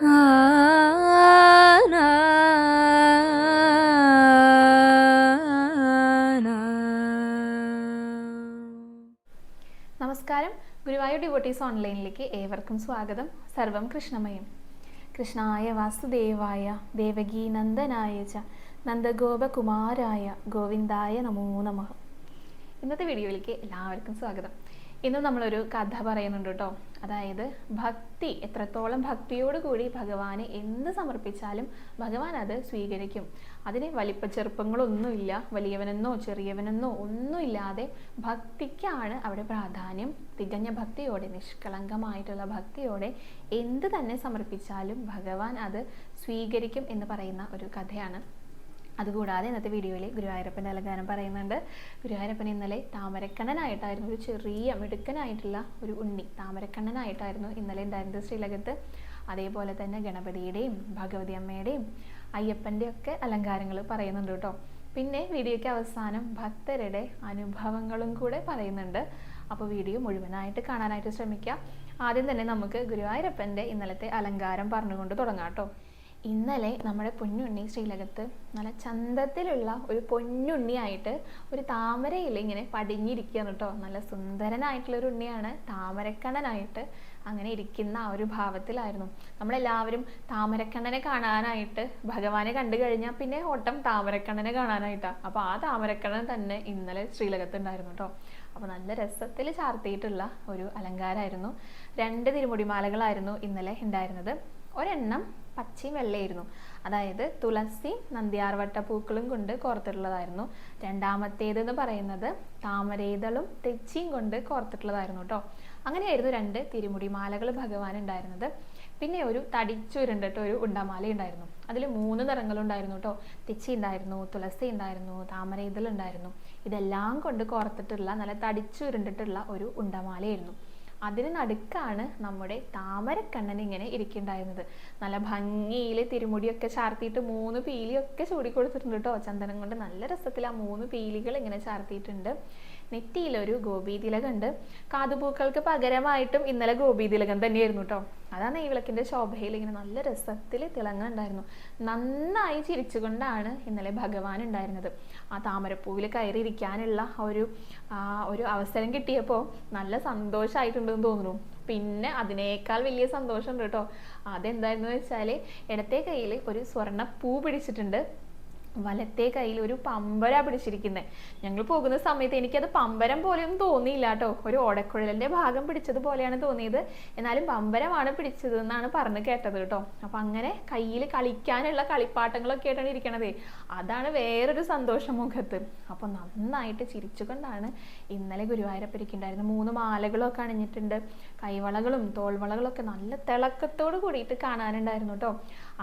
നമസ്കാരം. ഗുരുവായൂർ ഡിവോട്ടീസ് ഓൺലൈനിലേക്ക് ഏവർക്കും സ്വാഗതം. സർവം കൃഷ്ണമയം. കൃഷ്ണായ വാസുദേവായ ദേവകീ നന്ദനായ ച നന്ദഗോപകുമാരായ ഗോവിന്ദായ നമോ നമഃ. ഇന്നത്തെ വീഡിയോയിലേക്ക് എല്ലാവർക്കും സ്വാഗതം. ഇന്ന് നമ്മളൊരു കഥ പറയുന്നുണ്ട് കേട്ടോ. അതായത് ഭക്തി എത്രത്തോളം ഭക്തിയോടുകൂടി ഭഗവാനെ എന്ത് സമർപ്പിച്ചാലും ഭഗവാൻ അത് സ്വീകരിക്കും. അതിന് വലിപ്പ ചെറുപ്പങ്ങളൊന്നുമില്ല. വലിയവനെന്നോ ചെറിയവനെന്നോ ഒന്നുമില്ലാതെ ഭക്തിക്കാണ് അവിടെ പ്രാധാന്യം. തികഞ്ഞ ഭക്തിയോടെ നിഷ്കളങ്കമായിട്ടുള്ള ഭക്തിയോടെ എന്ത് തന്നെ സമർപ്പിച്ചാലും ഭഗവാൻ അത് സ്വീകരിക്കും എന്ന് പറയുന്ന ഒരു കഥയാണ്. അതുകൂടാതെ ഇന്നത്തെ വീഡിയോയിൽ ഗുരുവായൂരപ്പന്റെ അലങ്കാരം പറയുന്നുണ്ട്. ഗുരുവായൂരപ്പൻ ഇന്നലെ താമരക്കണ്ണനായിട്ടായിരുന്നു ഒരു ചെറിയ മിടുക്കനായിട്ടുള്ള ഒരു ഉണ്ണി താമരക്കണ്ണനായിട്ടായിരുന്നു ഇന്നലെ ഉണ്ടായിരുന്നത് ശ്രീലകത്ത്. അതേപോലെ തന്നെ ഗണപതിയുടെയും ഭഗവതി അമ്മയുടെയും അയ്യപ്പന്റെ ഒക്കെ അലങ്കാരങ്ങൾ പറയുന്നുണ്ട് കേട്ടോ. പിന്നെ വീഡിയോയ്ക്ക് അവസാനം ഭക്തരുടെ അനുഭവങ്ങളും കൂടെ പറയുന്നുണ്ട്. അപ്പോൾ വീഡിയോ മുഴുവനായിട്ട് കാണാനായിട്ട് ശ്രമിക്കുക ആദ്യം തന്നെ നമുക്ക് ഗുരുവായൂരപ്പന്റെ ഇന്നലത്തെ അലങ്കാരം പറഞ്ഞുകൊണ്ട് തുടങ്ങാം കേട്ടോ. ഇന്നലെ നമ്മുടെ പൊന്നുണ്ണി ശ്രീലകത്ത് നല്ല ചന്തത്തിലുള്ള ഒരു പൊന്നുണ്ണിയായിട്ട് ഒരു താമരയിൽ ഇങ്ങനെ പടിഞ്ഞിരിക്കുകയാണ് കേട്ടോ. നല്ല സുന്ദരനായിട്ടുള്ള ഒരു ഉണ്ണിയാണ്. താമരക്കണ്ണനായിട്ട് അങ്ങനെ ഇരിക്കുന്ന ആ ഒരു ഭാവത്തിലായിരുന്നു. നമ്മളെല്ലാവരും താമരക്കണ്ണനെ കാണാനായിട്ട് ഭഗവാനെ കണ്ടു കഴിഞ്ഞാൽ പിന്നെ ഓട്ടം താമരക്കണ്ണനെ കാണാനായിട്ടാണ് അപ്പോൾ ആ താമരക്കണ്ണൻ തന്നെ ഇന്നലെ ശ്രീലകത്ത് ഉണ്ടായിരുന്നു കേട്ടോ. അപ്പോൾ നല്ല രസത്തിൽ ചാർത്തിയിട്ടുള്ള ഒരു അലങ്കാരമായിരുന്നു രണ്ട് തിരുമുടിമാലകളായിരുന്നു ഇന്നലെ ഉണ്ടായിരുന്നത്. ഒരെണ്ണം പച്ചയും വെള്ളയായിരുന്നു. അതായത് തുളസി നന്ദിയാർവട്ട പൂക്കളും കൊണ്ട് കോർത്തിട്ടുള്ളതായിരുന്നു. രണ്ടാമത്തേത് എന്ന് പറയുന്നത് താമരേതളും തെച്ചിയും കൊണ്ട് കോർത്തിട്ടുള്ളതായിരുന്നു കേട്ടോ അങ്ങനെയായിരുന്നു രണ്ട് തിരുമുടിമാലകൾ ഭഗവാൻ ഉണ്ടായിരുന്നത്. പിന്നെ ഒരു തടിച്ചുരുണ്ടിട്ട് ഒരു ഉണ്ടമാല ഉണ്ടായിരുന്നു. അതിൽ മൂന്ന് നിറങ്ങളുണ്ടായിരുന്നു കേട്ടോ തെച്ചി ഉണ്ടായിരുന്നു തുളസി ഉണ്ടായിരുന്നു താമരേതൾ ഉണ്ടായിരുന്നു. ഇതെല്ലാം കൊണ്ട് കോർത്തിട്ടുള്ള നല്ല തടിച്ചുരുണ്ടിട്ടുള്ള ഒരു ഉണ്ടമാലയായിരുന്നു. അതിന് നടുക്കാണ് നമ്മുടെ താമരക്കണ്ണൻ ഇങ്ങനെ ഇരിക്കുന്നുണ്ടായിരുന്നത് നല്ല ഭംഗിയിൽ തിരുമുടിയൊക്കെ ചാർത്തിയിട്ട് മൂന്ന് പീലിയൊക്കെ ചൂടി കൊടുത്തിട്ടുണ്ട് കേട്ടോ. ചന്ദനം കൊണ്ട് നല്ല രസത്തിൽ ആ മൂന്ന് പീലികൾ ഇങ്ങനെ ചാർത്തിയിട്ടുണ്ട്. നെറ്റിയിലൊരു ഗോപീതിലകുണ്ട്. കാതുപൂക്കൾക്ക് പകരമായിട്ടും ഇന്നലെ ഗോപീതിലകം തന്നെയായിരുന്നു കേട്ടോ. അതാണ് ഈ വിളക്കിന്റെ ശോഭയിൽ ഇങ്ങനെ നല്ല രസത്തിൽ തിളങ്ങുന്നുണ്ടായിരുന്നു നന്നായി ചിരിച്ചുകൊണ്ടാണ് ഇന്നലെ ഭഗവാൻ ഉണ്ടായിരുന്നത്. ആ താമരപ്പൂവിൽ കയറിയിരിക്കാനുള്ള ഒരു ഒരു അവസരം കിട്ടിയപ്പോൾ നല്ല സന്തോഷമായിട്ടുണ്ടെന്ന് തോന്നുന്നു. പിന്നെ അതിനേക്കാൾ വലിയ സന്തോഷമുണ്ട് കേട്ടോ. അതെന്തായിരുന്നു വെച്ചാൽ ഇടത്തെ കയ്യിൽ ഒരു സ്വർണ പൂ പിടിച്ചിട്ടുണ്ട്. വലത്തെ കയ്യിൽ ഒരു പമ്പര പിടിച്ചിരിക്കുന്നത് ഞങ്ങൾ പോകുന്ന സമയത്ത് എനിക്കത് പമ്പരം പോലെയൊന്നും തോന്നിയില്ല കേട്ടോ. ഒരു ഓടക്കുഴലിന്റെ ഭാഗം പിടിച്ചതുപോലെയാണ് തോന്നിയത്. എന്നാലും പമ്പരമാണ് പിടിച്ചത് എന്നാണ് പറഞ്ഞു കേട്ടത് കേട്ടോ. അപ്പൊ അങ്ങനെ കയ്യിൽ കളിക്കാനുള്ള കളിപ്പാട്ടങ്ങളൊക്കെ ആയിട്ടാണ് ഇരിക്കണത്. അതാണ് വേറൊരു സന്തോഷം മുഖത്ത്. അപ്പൊ നന്നായിട്ട് ചിരിച്ചുകൊണ്ടാണ് ഇന്നലെ ഗുരുവായൂരപ്പരിക്കുണ്ടായിരുന്നത് മൂന്ന് മാലകളൊക്കെ അണിഞ്ഞിട്ടുണ്ട്. കൈവളകളും തോൾവളകളൊക്കെ നല്ല തിളക്കത്തോട് കൂടിയിട്ട് കാണാനുണ്ടായിരുന്നു കേട്ടോ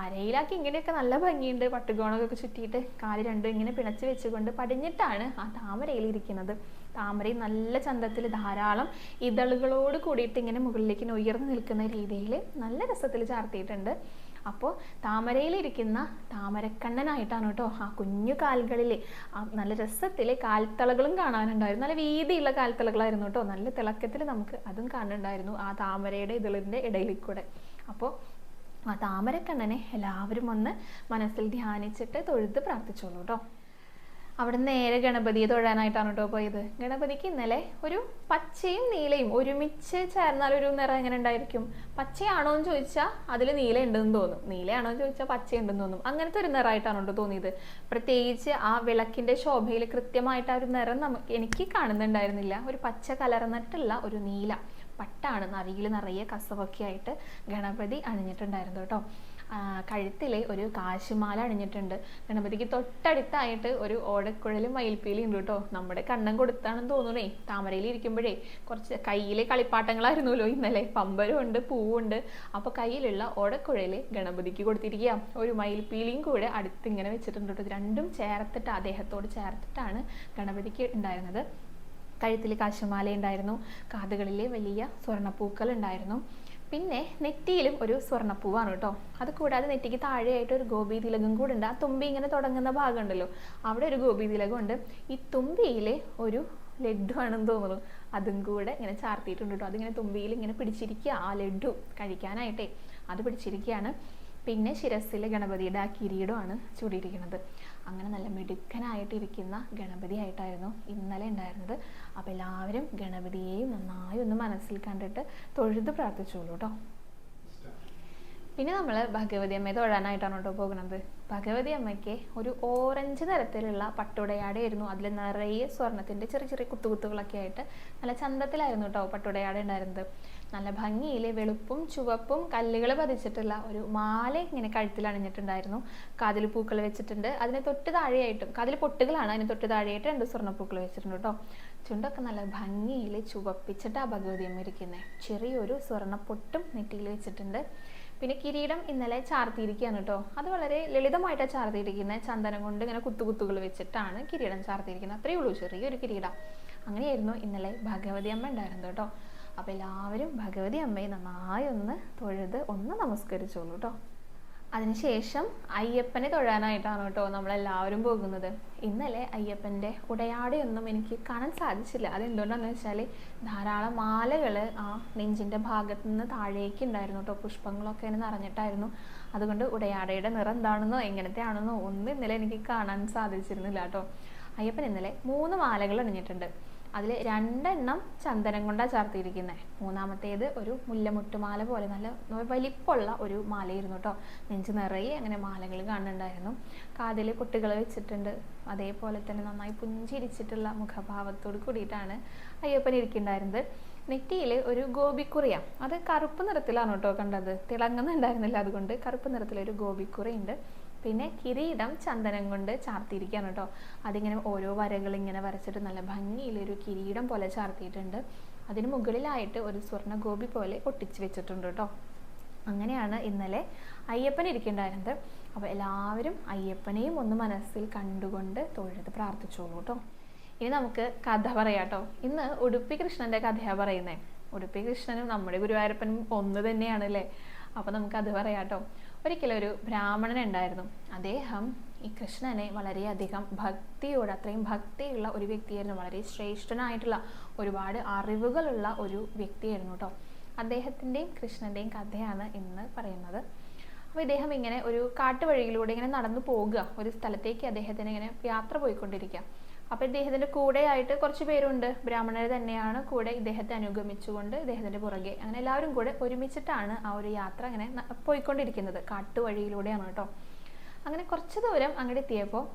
അരയിലാക്കി ഇങ്ങനെയൊക്കെ നല്ല ഭംഗിയുണ്ട്. പട്ടുകോണൊക്കെ ചുറ്റിയിട്ട് കാൽ രണ്ടും ഇങ്ങനെ പിണച്ച് വെച്ചുകൊണ്ട് പടിഞ്ഞിട്ടാണ് ആ താമരയിൽ ഇരിക്കുന്നത്. താമരയിൽ നല്ല ചന്തത്തിൽ ധാരാളം ഇതളുകളോട് കൂടിയിട്ട് ഇങ്ങനെ മുകളിലേക്ക് ഉയർന്നു നിൽക്കുന്ന രീതിയിൽ നല്ല രസത്തിൽ ചാർത്തിയിട്ടുണ്ട്. അപ്പോൾ താമരയിലിരിക്കുന്ന താമരക്കണ്ണനായിട്ടാണ് കേട്ടോ ആ കുഞ്ഞു കാലുകളിൽ നല്ല രസത്തിൽ കാൽത്തളകളും കാണാനുണ്ടായിരുന്നു. നല്ല വീതിയുള്ള കാൽത്തളകളായിരുന്നു കേട്ടോ. നല്ല തിളക്കത്തിൽ നമുക്ക് അതും കാണുന്നുണ്ടായിരുന്നു ആ താമരയുടെ ഇതിളിന്റെ ഇടയിൽ കൂടെ അപ്പോൾ ആ താമരക്കണ്ണനെ എല്ലാവരും ഒന്ന് മനസ്സിൽ ധ്യാനിച്ചിട്ട് തൊഴുത് പ്രാർത്ഥിച്ചോളൂ കേട്ടോ. അവിടെ നേരെ ഗണപതിയെ തൊഴാനായിട്ടാണ് കേട്ടോ പോയത്. ഗണപതിക്ക് ഇന്നലെ ഒരു പച്ചയും നീലയും ഒരുമിച്ച് ചേർന്നാൽ ഒരു നിറം എങ്ങനെ ഉണ്ടായിരിക്കും? പച്ചയാണോ എന്ന് ചോദിച്ചാൽ അതിൽ നീല ഉണ്ടെന്ന് തോന്നും. നീലയാണോ എന്ന് ചോദിച്ചാൽ പച്ച ഉണ്ടെന്ന് തോന്നും. അങ്ങനത്തെ ഒരു നിറമായിട്ടാണ് കേട്ടോ തോന്നിയത്. പ്രത്യേകിച്ച് ആ വിളക്കിന്റെ ശോഭയിൽ കൃത്യമായിട്ട് ആ ഒരു നിറം നമുക്ക് എനിക്ക് കാണുന്നുണ്ടായിരുന്നില്ല. ഒരു പച്ച കലർന്നിട്ടുള്ള ഒരു നീല പട്ടാണ്. നറിയിൽ നിറയെ കസവൊക്കെ ആയിട്ട് ഗണപതി അണിഞ്ഞിട്ടുണ്ടായിരുന്നു കേട്ടോ കഴുത്തിലെ ഒരു കാശുമാല അണിഞ്ഞിട്ടുണ്ട്. ഗണപതിക്ക് തൊട്ടടുത്തായിട്ട് ഒരു ഓടക്കുഴലും മയിൽപ്പീലും ഉണ്ട് കേട്ടോ. നമ്മുടെ കണ്ണം കൊടുത്താണെന്ന് തോന്നുന്നേ. താമരയിൽ ഇരിക്കുമ്പോഴേ കുറച്ച് കയ്യിലെ കളിപ്പാട്ടങ്ങളായിരുന്നല്ലോ. ഇന്നലെ പമ്പരും ഉണ്ട് പൂവുണ്ട്. അപ്പോൾ കയ്യിലുള്ള ഓടക്കുഴൽ ഗണപതിക്ക് കൊടുത്തിരിക്കുക. ഒരു മയിൽപ്പീലിയും കൂടെ അടുത്ത് ഇങ്ങനെ വെച്ചിട്ടുണ്ട് കേട്ടോ. രണ്ടും ചേർത്തിട്ട് അദ്ദേഹത്തോട് ചേർത്തിട്ടാണ് ഗണപതിക്ക് ഉണ്ടായിരുന്നത്. കഴുത്തിൽ കാശുമാല ഉണ്ടായിരുന്നു. കാതുകളിലെ വലിയ സ്വർണപ്പൂക്കൾ ഉണ്ടായിരുന്നു. പിന്നെ നെറ്റിയിലും ഒരു സ്വർണപ്പൂവാണ് കേട്ടോ. അത് കൂടാതെ നെറ്റിക്ക് താഴെയായിട്ട് ഒരു ഗോപി തിലകം കൂടെ ഉണ്ട്. ആ തുമ്പി ഇങ്ങനെ തുടങ്ങുന്ന ഭാഗം ഉണ്ടല്ലോ അവിടെ ഒരു ഗോപി തിലകം ഉണ്ട്. ഈ തുമ്പിയിലെ ഒരു ലഡു ആണെന്ന് തോന്നുന്നു. അതും കൂടെ ഇങ്ങനെ ചാർത്തിയിട്ടുണ്ട് കേട്ടോ. അതിങ്ങനെ തുമ്പിയിൽ ഇങ്ങനെ പിടിച്ചിരിക്കുക. ആ ലഡു കഴിക്കാനായിട്ടേ അത് പിടിച്ചിരിക്കുകയാണ്. പിന്നെ ശിരസ്സിൽ ഗണപതിയുടെ ആ കിരീടമാണ് ചൂടിയിരിക്കുന്നത്. അങ്ങനെ നല്ല മിടുക്കനായിട്ടിരിക്കുന്ന ഗണപതിയായിട്ടായിരുന്നു ഇന്നലെ ഉണ്ടായിരുന്നത്. അപ്പോൾ എല്ലാവരും ഗണപതിയെയും നന്നായി ഒന്ന് മനസ്സിൽ കണ്ടിട്ട് തൊഴുത് പ്രാർത്ഥിച്ചോളൂ കേട്ടോ. പിന്നെ നമ്മൾ ഭഗവതി അമ്മയെ തൊഴാനായിട്ടാണ് കേട്ടോ പോകുന്നത്? ഭഗവതി അമ്മയ്ക്ക് ഒരു ഓറഞ്ച് തരത്തിലുള്ള പട്ടുടയാടയായിരുന്നു. അതിൽ നിറയെ സ്വർണത്തിന്റെ ചെറിയ ചെറിയ കുത്തുകുത്തുകളൊക്കെ ആയിട്ട് നല്ല ചന്തത്തിലായിരുന്നു കേട്ടോ പട്ടുടയാട ഉണ്ടായിരുന്നത്. നല്ല ഭംഗിയിൽ വെളുപ്പും ചുവപ്പും കല്ലുകൾ പതിച്ചിട്ടുള്ള ഒരു മാല ഇങ്ങനെ കഴുത്തിൽ അണിഞ്ഞിട്ടുണ്ടായിരുന്നു. കാതിൽ പൂക്കൾ വെച്ചിട്ടുണ്ട്. അതിന് തൊട്ട് താഴെയായിട്ടും കാതിൽ പൊട്ടുകളാണ് അതിന് തൊട്ട് താഴെയായിട്ട് രണ്ട് സ്വർണപ്പൂക്കൾ വെച്ചിട്ടുണ്ട് കേട്ടോ ചുണ്ടൊക്കെ നല്ല ഭംഗിയിൽ ചുവപ്പിച്ചിട്ടാണ് ഭഗവതി അമ്മ ഇരിക്കുന്നത് ചെറിയൊരു സ്വർണപ്പൊട്ടും നെറ്റിയിൽ വെച്ചിട്ടുണ്ട്. പിന്നെ കിരീടം ഇന്നലെ ചാർത്തിയിരിക്കുകയാണ് കേട്ടോ അത് വളരെ ലളിതമായിട്ടാണ് ചാർത്തിയിരിക്കുന്നത് ചന്ദനം കൊണ്ട് ഇങ്ങനെ കുത്തുകുത്തുകൾ വെച്ചിട്ടാണ് കിരീടം ചാർത്തിയിരിക്കുന്നത്. അത്രയേ ഉള്ളൂ ചെറിയൊരു കിരീടം. അങ്ങനെയായിരുന്നു ഇന്നലെ ഭഗവതി അമ്മ ഉണ്ടായിരുന്നത് കേട്ടോ അപ്പോൾ എല്ലാവരും ഭഗവതി അമ്മയെ നന്നായി ഒന്ന് തൊഴുത് ഒന്ന് നമസ്കരിച്ചോളൂ കേട്ടോ അതിനുശേഷം അയ്യപ്പനെ തൊഴാനായിട്ടാണ് കേട്ടോ നമ്മളെല്ലാവരും പോകുന്നത്. ഇന്നലെ അയ്യപ്പന്റെ ഉടയാടയൊന്നും എനിക്ക് കാണാൻ സാധിച്ചില്ല. അതെന്തുകൊണ്ടാണെന്ന് വെച്ചാൽ ധാരാളം മാലകൾ ആ നെഞ്ചിന്റെ ഭാഗത്ത് നിന്ന് താഴേക്ക് ഉണ്ടായിരുന്നു കേട്ടോ പുഷ്പങ്ങളൊക്കെ ഇങ്ങനെ നിറഞ്ഞിട്ടായിരുന്നു. അതുകൊണ്ട് ഉടയാടയുടെ നിറം എന്താണെന്നോ എങ്ങനത്തെ ആണെന്നോ ഒന്നും ഇന്നലെ എനിക്ക് കാണാൻ സാധിച്ചിരുന്നില്ല കേട്ടോ അയ്യപ്പൻ ഇന്നലെ മൂന്ന് മാലകൾ അണിഞ്ഞിട്ടുണ്ട്. അതിൽ രണ്ടെണ്ണം ചന്ദനം കൊണ്ടാണ് ചാർത്തിയിരിക്കുന്നത് മൂന്നാമത്തേത് ഒരു മുല്ലമുട്ടുമാല പോലെ നല്ല വലിപ്പമുള്ള ഒരു മാലയായിരുന്നു കേട്ടോ നെഞ്ച് നിറയെ അങ്ങനെ മാലകൾ കാണുന്നുണ്ടായിരുന്നു. കാതിൽ കുട്ടികൾ വെച്ചിട്ടുണ്ട്. അതേപോലെ തന്നെ നന്നായി പുഞ്ചിരിച്ചിട്ടുള്ള മുഖഭാവത്തോട് കൂടിയിട്ടാണ് അയ്യപ്പൻ ഇരിക്കുന്നുണ്ടായിരുന്നത്. നെറ്റിയിൽ ഒരു ഗോപിക്കുറിയ. അത് കറുപ്പ് നിറത്തിലാണ് കേട്ടോ കണ്ടത്? തിളങ്ങുന്നുണ്ടായിരുന്നില്ല അതുകൊണ്ട് കറുപ്പ് നിറത്തിലൊരു ഗോപിക്കുറയുണ്ട്. പിന്നെ കിരീടം ചന്ദനം കൊണ്ട് ചാർത്തിയിരിക്കുകയാണ് കേട്ടോ. അതിങ്ങനെ ഓരോ വരകൾ ഇങ്ങനെ വരച്ചിട്ട് നല്ല ഭംഗിയിലൊരു കിരീടം പോലെ ചാർത്തിയിട്ടുണ്ട്. അതിന് മുകളിലായിട്ട് ഒരു സ്വർണ ഗോപി പോലെ ഒട്ടിച്ചു വെച്ചിട്ടുണ്ട് കേട്ടോ. അങ്ങനെയാണ് ഇന്നലെ അയ്യപ്പൻ ഇരിക്കേണ്ടായിരുന്നത്. അപ്പോൾ എല്ലാവരും അയ്യപ്പനെയും ഒന്ന് മനസ്സിൽ കണ്ടുകൊണ്ട് തൊഴുത് പ്രാർത്ഥിച്ചോളൂ കേട്ടോ. ഇനി നമുക്ക് കഥ പറയാം കേട്ടോ. ഇന്ന് ഉടുപ്പി കൃഷ്ണന്റെ കഥയാണ് പറയുന്നത് ഉടുപ്പി കൃഷ്ണനും നമ്മുടെ ഗുരുവായൂരപ്പനും ഒന്ന് തന്നെയാണ് അല്ലേ? അപ്പോൾ നമുക്ക് അത് പറയാം കേട്ടോ. ഒരിക്കലും ഒരു ബ്രാഹ്മണൻ ഉണ്ടായിരുന്നു. അദ്ദേഹം ഈ കൃഷ്ണനെ വളരെയധികം ഭക്തിയോട് അത്രയും ഭക്തിയുള്ള ഒരു വ്യക്തിയായിരുന്നു. വളരെ ശ്രേഷ്ഠനായിട്ടുള്ള ഒരുപാട് അറിവുകളുള്ള ഒരു വ്യക്തിയായിരുന്നു കേട്ടോ. അദ്ദേഹത്തിന്റെയും കൃഷ്ണന്റെയും കഥയാണ് ഇന്ന് പറയുന്നത്. അപ്പോൾ ഇദ്ദേഹം ഇങ്ങനെ ഒരു കാട്ടുവഴിയിലൂടെ ഇങ്ങനെ നടന്നു പോകുക ഒരു സ്ഥലത്തേക്ക് അദ്ദേഹത്തിന് ഇങ്ങനെ യാത്ര പോയിക്കൊണ്ടിരിക്കുക. അപ്പോൾ ഇദ്ദേഹത്തിന്റെ കൂടെയായിട്ട് കുറച്ച് പേരുണ്ട്. ബ്രാഹ്മണർ തന്നെയാണ് കൂടെ ഇദ്ദേഹത്തെ അനുഗമിച്ചുകൊണ്ട് ഇദ്ദേഹത്തിന്റെ പുറകെ. അങ്ങനെ എല്ലാവരും കൂടെ ഒരുമിച്ചിട്ടാണ് ആ ഒരു യാത്ര അങ്ങനെ പോയിക്കൊണ്ടിരിക്കുന്നത്. കാട്ടുവഴിയിലൂടെയാണ് കേട്ടോ. അങ്ങനെ കുറച്ച് ദൂരം അങ്ങോട്ട് എത്തിയപ്പോൾ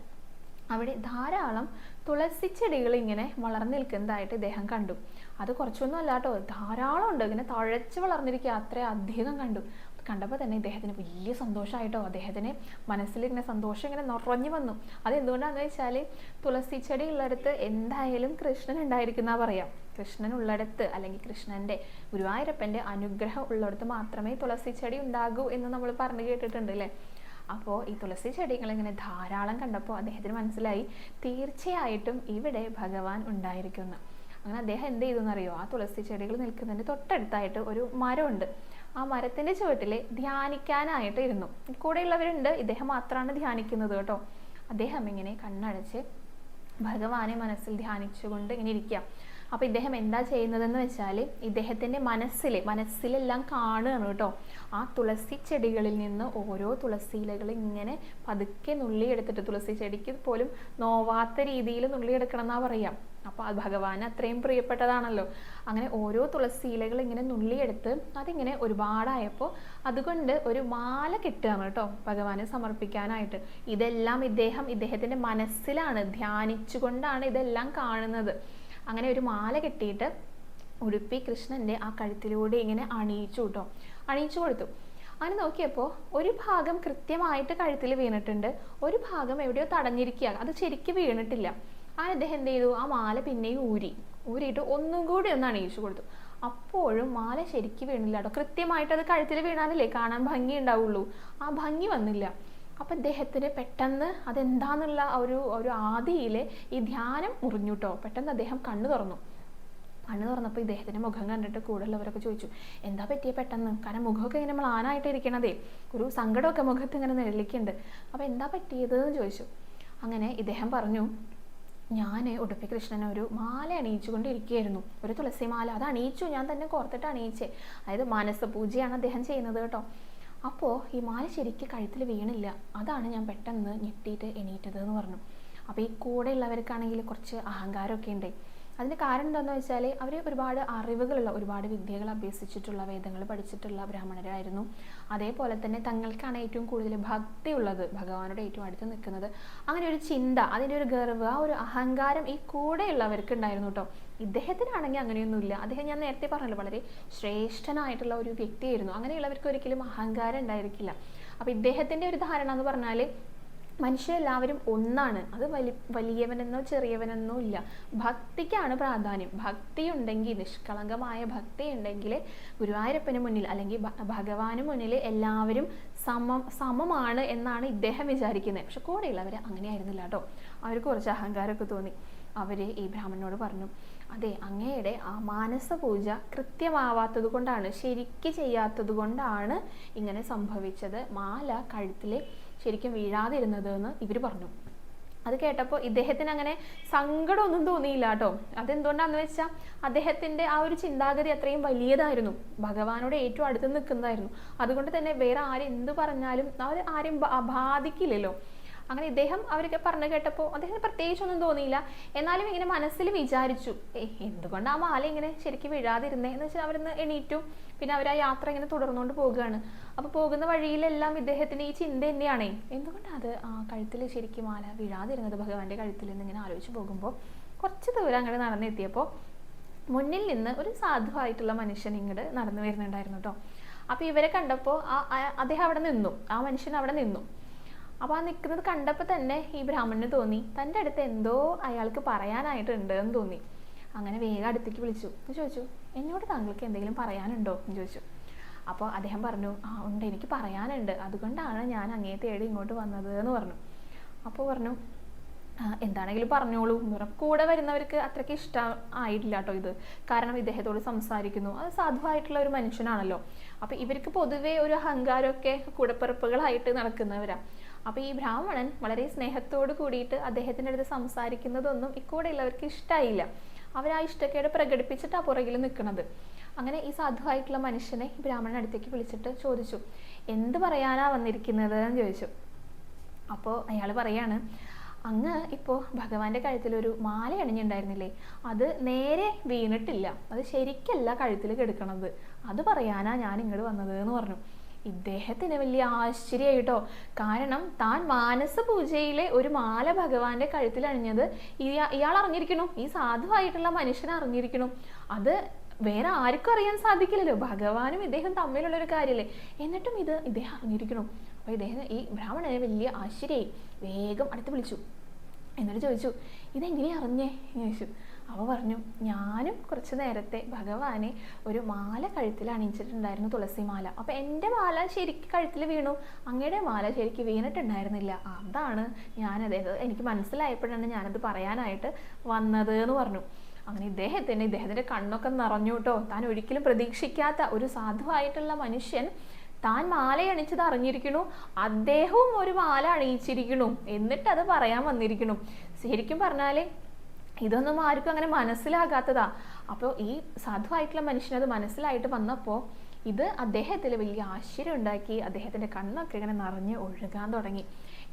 അവിടെ ധാരാളം തുളസി ചെടികൾ ഇങ്ങനെ വളർന്നു നിൽക്കുന്നതായിട്ട് ഇദ്ദേഹം കണ്ടു. അത് കുറച്ചൊന്നും അല്ല കേട്ടോ. ധാരാളം ഉണ്ട്. ഇങ്ങനെ തഴച്ച് വളർന്നിരിക്കുക. അത്ര അധികം കണ്ടു. കണ്ടപ്പോൾ തന്നെ ഇദ്ദേഹത്തിന് വലിയ സന്തോഷമായിട്ടോ അദ്ദേഹത്തിന് മനസ്സിൽ ഇങ്ങനെ സന്തോഷം ഇങ്ങനെ നിറഞ്ഞു വന്നു. അത് എന്തുകൊണ്ടാണെന്ന് വെച്ചാൽ തുളസി ചെടി ഉള്ളിടത്ത് എന്തായാലും കൃഷ്ണൻ ഉണ്ടായിരിക്കുന്ന പറയാം. കൃഷ്ണൻ ഉള്ളിടത്ത് അല്ലെങ്കിൽ കൃഷ്ണന്റെ ഗുരുവായൂരപ്പന്റെ അനുഗ്രഹം ഉള്ളിടത്ത് മാത്രമേ തുളസി ചെടി ഉണ്ടാകൂ എന്ന് നമ്മൾ പറഞ്ഞു കേട്ടിട്ടുണ്ട് അല്ലേ അപ്പോൾ ഈ തുളസി ചെടികൾ ഇങ്ങനെ ധാരാളം കണ്ടപ്പോൾ അദ്ദേഹത്തിന് മനസ്സിലായി തീർച്ചയായിട്ടും ഇവിടെ ഭഗവാൻ ഉണ്ടായിരിക്കുന്നു. അങ്ങനെ അദ്ദേഹം എന്ത് ചെയ്തു എന്നറിയോ ആ തുളസി ചെടികൾ നിൽക്കുന്നതിന് തൊട്ടടുത്തായിട്ട് ഒരു മരമുണ്ട്. ആ മരത്തിന്റെ ചുവട്ടിൽ ധ്യാനിക്കാനായിട്ട് ഇരുന്നു കൂടെയുള്ളവരുണ്ട്. ഇദ്ദേഹം മാത്രമാണ് ധ്യാനിക്കുന്നത് കേട്ടോ. അദ്ദേഹം ഇങ്ങനെ കണ്ണടച്ച് ഭഗവാനെ മനസ്സിൽ ധ്യാനിച്ചുകൊണ്ട് ഇങ്ങനെ ഇരിക്കുക അപ്പോൾ ഇദ്ദേഹം എന്താ ചെയ്യുന്നതെന്ന് വെച്ചാൽ ഇദ്ദേഹത്തിന്റെ മനസ്സിൽ മനസ്സിലെല്ലാം കാണുകയാണ് കേട്ടോ. ആ തുളസി ചെടികളിൽ നിന്ന് ഓരോ തുളസി ഇലകൾ ഇങ്ങനെ പതുക്കെ നുള്ളിയെടുത്തിട്ട് തുളസി ചെടിക്ക് പോലും നോവാത്ത രീതിയിൽ നുള്ളിയെടുക്കണം എന്നാ പറയാം. അപ്പോൾ അത് ഭഗവാൻ അത്രയും പ്രിയപ്പെട്ടതാണല്ലോ. അങ്ങനെ ഓരോ തുളസി ഇലകൾ ഇങ്ങനെ നുള്ളിയെടുത്ത് അതിങ്ങനെ ഒരുപാടായപ്പോൾ അതുകൊണ്ട് ഒരു മാല കിട്ടുകയാണ് കേട്ടോ ഭഗവാന് സമർപ്പിക്കാനായിട്ട്. ഇതെല്ലാം ഇദ്ദേഹം ഇദ്ദേഹത്തിന്റെ മനസ്സിലാണ് ധ്യാനിച്ചുകൊണ്ടാണ് ഇതെല്ലാം കാണുന്നത്. അങ്ങനെ ഒരു മാല കെട്ടിയിട്ട് ഉടുപ്പി കൃഷ്ണന്റെ ആ കഴുത്തിലൂടെ ഇങ്ങനെ അണിയിച്ചു കേട്ടോ. അണിയിച്ചു കൊടുത്തു. അങ്ങനെ നോക്കിയപ്പോൾ ഒരു ഭാഗം കൃത്യമായിട്ട് കഴുത്തിൽ വീണിട്ടുണ്ട്. ഒരു ഭാഗം എവിടെയോ തടഞ്ഞിരിക്കുക അത് ശരിക്കും വീണിട്ടില്ല. ആ അദ്ദേഹം എന്ത് ചെയ്തു? ആ മാല പിന്നെയും ഊരി. ഊരിയിട്ട് ഒന്നും കൂടി ഒന്ന് അണിയിച്ചു കൊടുത്തു. അപ്പോഴും മാല ശരിക്ക് വീണില്ല കേട്ടോ. കൃത്യമായിട്ട് അത് കഴുത്തിൽ വീണാലല്ലേ കാണാൻ ഭംഗി ഉണ്ടാവുള്ളൂ. ആ ഭംഗി വന്നില്ല. അപ്പം അദ്ദേഹത്തിന് പെട്ടെന്ന് അതെന്താന്നുള്ള ഒരു ഒരു ആദിയിലെ ഈ ധ്യാനം മുറിഞ്ഞു കേട്ടോ. പെട്ടെന്ന് അദ്ദേഹം കണ്ണു തുറന്നു. കണ്ണു തുറന്നപ്പോൾ ഇദ്ദേഹത്തിന്റെ മുഖം കണ്ടിട്ട് കൂടുതലുള്ളവരൊക്കെ ചോദിച്ചു എന്താ പറ്റിയ പെട്ടെന്ന്? കാരണം മുഖമൊക്കെ ഇങ്ങനെ നമ്മൾ ആനായിട്ട് ഇരിക്കണതേ. ഒരു സങ്കടമൊക്കെ മുഖത്ത് ഇങ്ങനെ നിഴലിക്കുന്നുണ്ട്. അപ്പോൾ എന്താ പറ്റിയത്? എന്ന് ചോദിച്ചു. അങ്ങനെ ഇദ്ദേഹം പറഞ്ഞു ഞാൻ ഉടുപ്പി കൃഷ്ണനെ ഒരു മാല അണിയിച്ചുകൊണ്ടിരിക്കുകയായിരുന്നു. ഒരു തുളസി മാല. അത് അണിയിച്ചു. ഞാൻ തന്നെ കോർത്തിട്ട് അണിയിച്ചേ. അതായത് മനസ്സ് പൂജയാണ് അദ്ദേഹം ചെയ്യുന്നത് കേട്ടോ. അപ്പോൾ ഈ മാല ശരിക്കും കഴുത്തിൽ വീണില്ല. അതാണ് ഞാൻ പെട്ടെന്ന് ഞെട്ടിയിട്ട് എണീറ്റത് എന്ന് പറഞ്ഞു. അപ്പോൾ ഈ കൂടെ ഉള്ളവർക്കാണെങ്കിൽ കുറച്ച് അഹങ്കാരമൊക്കെ ഉണ്ട്. അതിന് കാരണം എന്താണെന്ന് വെച്ചാൽ അവർ ഒരുപാട് അറിവുകളുള്ള ഒരുപാട് വിദ്യകൾ അഭ്യസിച്ചിട്ടുള്ള വേദങ്ങൾ പഠിച്ചിട്ടുള്ള ബ്രാഹ്മണരായിരുന്നു. അതേപോലെ തന്നെ തങ്ങൾക്കാണ് ഏറ്റവും കൂടുതൽ ഭക്തിയുള്ളത് ഭഗവാനോട് ഏറ്റവും അടുത്ത് നിൽക്കുന്നത്. അങ്ങനെ ഒരു ചിന്ത അതിന്റെ ഒരു ഗർവ് ആ ഒരു അഹങ്കാരം ഈ കൂടെയുള്ളവർക്ക് ഉണ്ടായിരുന്നു കേട്ടോ. ഇദ്ദേഹത്തിനാണെങ്കിൽ അങ്ങനെയൊന്നുമില്ല. അദ്ദേഹം ഞാൻ നേരത്തെ പറഞ്ഞല്ലോ വളരെ ശ്രേഷ്ഠനായിട്ടുള്ള ഒരു വ്യക്തിയായിരുന്നു. അങ്ങനെയുള്ളവർക്ക് ഒരിക്കലും അഹങ്കാരം ഉണ്ടായിരിക്കില്ല. അപ്പോൾ ഇദ്ദേഹത്തിന്റെ ഒരു ധാരണ എന്ന് പറഞ്ഞാൽ മനുഷ്യരെല്ലാവരും ഒന്നാണ്. അത് വലി വലിയവനെന്നോ ചെറിയവനെന്നോ ഇല്ല. ഭക്തിക്കാണ് പ്രാധാന്യം. ഭക്തി ഉണ്ടെങ്കിൽ നിഷ്കളങ്കമായ ഭക്തി ഉണ്ടെങ്കിൽ ഗുരുവായൂരപ്പന് മുന്നിൽ അല്ലെങ്കിൽ ഭഗവാന് മുന്നിൽ എല്ലാവരും സമം സമമാണ് എന്നാണ് ഇദ്ദേഹം വിചാരിക്കുന്നത്. പക്ഷെ കൂടെയുള്ളവർ അങ്ങനെയായിരുന്നില്ല കേട്ടോ. അവർക്ക് കുറച്ച് അഹങ്കാരമൊക്കെ തോന്നി. അവർ ഈ ബ്രാഹ്മണനോട് പറഞ്ഞു അതെ അങ്ങയുടെ ആ മാനസ പൂജ കൃത്യമാവാത്തത് കൊണ്ടാണ് ശരിക്ക് ചെയ്യാത്തത് കൊണ്ടാണ് ഇങ്ങനെ സംഭവിച്ചത്. മാല കഴുത്തിൽ ശരിക്കും വീഴാതിരുന്നത് എന്ന് ഇവർ പറഞ്ഞു. അത് കേട്ടപ്പോൾ ഇദ്ദേഹത്തിന് അങ്ങനെ സങ്കടമൊന്നും തോന്നിയില്ല കേട്ടോ. അതെന്തുകൊണ്ടാന്ന് വെച്ചാൽ അദ്ദേഹത്തിന്റെ ആ ഒരു ചിന്താഗതി അത്രയും വലിയതായിരുന്നു. ഭഗവാനോട് ഏറ്റവും അടുത്ത് നിൽക്കുന്നതായിരുന്നു. അതുകൊണ്ട് തന്നെ വേറെ ആരും എന്ത് പറഞ്ഞാലും അവർ ആരും ബ- ബാധിക്കില്ലല്ലോ. അങ്ങനെ ഇദ്ദേഹം അവരൊക്കെ പറഞ്ഞു കേട്ടപ്പോൾ അദ്ദേഹത്തിന് പ്രത്യേകിച്ചൊന്നും തോന്നിയില്ല. എന്നാലും ഇങ്ങനെ മനസ്സിൽ വിചാരിച്ചു എന്തുകൊണ്ട് ആ മാല ഇങ്ങനെ ശരിക്കും വീഴാതിരുന്നേ? എന്ന് വെച്ചാൽ അവരൊന്ന് എണീറ്റു പിന്നെ അവർ ആ യാത്ര ഇങ്ങനെ തുടർന്നുകൊണ്ട് പോവുകയാണ് അപ്പോൾ പോകുന്ന വഴിയിലെല്ലാം ഇദ്ദേഹത്തിന് ഈ ചിന്ത തന്നെയാണേ. എന്തുകൊണ്ടാണ് അത്? ആ കഴുത്തിൽ ശരിക്കും മാല വീഴാതിരുന്നത് ഭഗവാന്റെ കഴുത്തിൽ നിന്ന് ഇങ്ങനെ ആലോചിച്ച് പോകുമ്പോൾ കുറച്ച് ദൂരം അങ്ങനെ നടന്നെത്തിയപ്പോൾ മുന്നിൽ നിന്ന് ഒരു സാധുവായിട്ടുള്ള മനുഷ്യൻ ഇങ്ങോട്ട് നടന്നു വരുന്നുണ്ടായിരുന്നു കേട്ടോ അപ്പോൾ ഇവരെ കണ്ടപ്പോൾ ആ- അദ്ദേഹം അവിടെ നിന്നു. ആ മനുഷ്യൻ അവിടെ നിന്നു. അപ്പോൾ ആ നിൽക്കുന്നത് കണ്ടപ്പോൾ തന്നെ ഈ ബ്രാഹ്മണന് തോന്നി തന്റെ അടുത്ത് എന്തോ അയാൾക്ക് പറയാനായിട്ടുണ്ട് എന്ന് തോന്നി. അങ്ങനെ വേഗം അടുത്തേക്ക് വിളിച്ചു. എന്ന് ചോദിച്ചു എന്നോട് താങ്കൾക്ക് എന്തെങ്കിലും പറയാനുണ്ടോ? എന്ന് ചോദിച്ചു. അപ്പോൾ അദ്ദേഹം പറഞ്ഞു ആ ഉണ്ട് എനിക്ക് പറയാനുണ്ട്. അതുകൊണ്ടാണ് ഞാൻ അങ്ങേ തേടി ഇങ്ങോട്ട് വന്നത് എന്ന് പറഞ്ഞു. അപ്പോൾ പറഞ്ഞു എന്താണെങ്കിലും പറഞ്ഞോളൂ. എന്ന് പറഞ്ഞു. കൂടെ വരുന്നവർക്ക് അത്രയ്ക്ക് ഇഷ്ടം ആയിട്ടില്ല കേട്ടോ ഇത്. കാരണം ഇദ്ദേഹത്തോട് സംസാരിക്കുന്നു. അത് സാധുവായിട്ടുള്ള ഒരു മനുഷ്യനാണല്ലോ. അപ്പോൾ ഇവർക്ക് പൊതുവേ ഒരു അഹങ്കാരമൊക്കെ കൂടപ്പിറപ്പുകളായിട്ട് നടക്കുന്നവരാ. അപ്പോൾ ഈ ബ്രാഹ്മണൻ വളരെ സ്നേഹത്തോട് കൂടിയിട്ട് അദ്ദേഹത്തിന്റെ അടുത്ത് സംസാരിക്കുന്നതൊന്നും ഇക്കൂടെ ഉള്ളവർക്ക് ഇഷ്ടമായില്ല അവർ ആ ഇഷ്ടക്കേട് പ്രകടിപ്പിച്ചിട്ട് ആ പുറകിൽ നിൽക്കുന്നത് അങ്ങനെ ഈ സാധുവായിട്ടുള്ള മനുഷ്യനെ ഈ ബ്രാഹ്മണൻ അടുത്തേക്ക് വിളിച്ചിട്ട് ചോദിച്ചു എന്ത് പറയാനാ വന്നിരിക്കുന്നത്? എന്ന് ചോദിച്ചു. അപ്പോൾ അയാൾ പറയാണ് അങ്ങ് ഇപ്പോൾ ഭഗവാന്റെ കഴുത്തിൽ ഒരു മാല അണിഞ്ഞിട്ടുണ്ടായിരുന്നില്ലേ അത് നേരെ വീണിട്ടില്ല. അത് ശരിക്കല്ല കഴുത്തിൽ കിടക്കണത്. അത് പറയാനാ ഞാൻ ഇങ്ങോട്ട് വന്നത് എന്ന് പറഞ്ഞു. ഇദ്ദേഹത്തിന് വലിയ ആശ്ചര്യമായിട്ടോ. കാരണം താൻ മാനസ പൂജയിലെ ഒരു മാല ഭഗവാന്റെ കഴുത്തിൽ അണിഞ്ഞത് ഇയാൾ അറിഞ്ഞിരിക്കണം ഈ സാധുവായിട്ടുള്ള മനുഷ്യൻ അറിഞ്ഞിരിക്കണം അത് വേറെ ആർക്കും അറിയാൻ സാധിക്കില്ലല്ലോ. ഭഗവാനും ഇദ്ദേഹം തമ്മിലുള്ള ഒരു കാര്യമല്ലേ എന്നിട്ടും ഇത് ഇദ്ദേഹം അറിഞ്ഞിരിക്കണം അപ്പോൾ ഇദ്ദേഹം ഈ ബ്രാഹ്മണനെ വലിയ ആശ്ചര്യമായി. വേഗം അടുത്ത് വിളിച്ചു. എന്നിട്ട് ചോദിച്ചു ഇതെങ്ങനെയാ അറിഞ്ഞേ? ചോദിച്ചു. അവ പറഞ്ഞു ഞാനും കുറച്ച് നേരത്തെ ഭഗവാനെ ഒരു മാല കഴുത്തിൽ അണിയിച്ചിട്ടുണ്ടായിരുന്നു തുളസി മാല. അപ്പം എന്റെ മാല ശരിക്ക് കഴുത്തിൽ വീണു. അങ്ങയുടെ മാല ശരിക്ക് വീണിട്ടുണ്ടായിരുന്നില്ല. അതാണ് ഞാനത് എനിക്ക് മനസ്സിലായപ്പോഴാണ് ഞാനത് പറയാനായിട്ട് വന്നത് എന്ന് പറഞ്ഞു. അങ്ങനെ ഇദ്ദേഹത്തിന് ഇദ്ദേഹത്തിന്റെ കണ്ണൊക്കെ നിറഞ്ഞു കേട്ടോ. താൻ ഒരിക്കലും പ്രതീക്ഷിക്കാത്ത ഒരു സാധുവായിട്ടുള്ള മനുഷ്യൻ താൻ മാല അണിച്ചത് അറിഞ്ഞിരിക്കണു അദ്ദേഹവും ഒരു മാല അണിയിച്ചിരിക്കണു എന്നിട്ട് അത് പറയാൻ വന്നിരിക്കണു ശരിക്കും പറഞ്ഞാൽ ഇതൊന്നും ആർക്കും അങ്ങനെ മനസ്സിലാകാത്തതാ. അപ്പോൾ ഈ സാധുവായിട്ടുള്ള മനുഷ്യനത് മനസ്സിലായിട്ട് വന്നപ്പോൾ ഇത് അദ്ദേഹത്തിൽ വലിയ ആശ്ചര്യം ഉണ്ടാക്കി അദ്ദേഹത്തിന്റെ കണ്ണൊക്കെ ഇങ്ങനെ നിറഞ്ഞ് ഒഴുകാൻ തുടങ്ങി.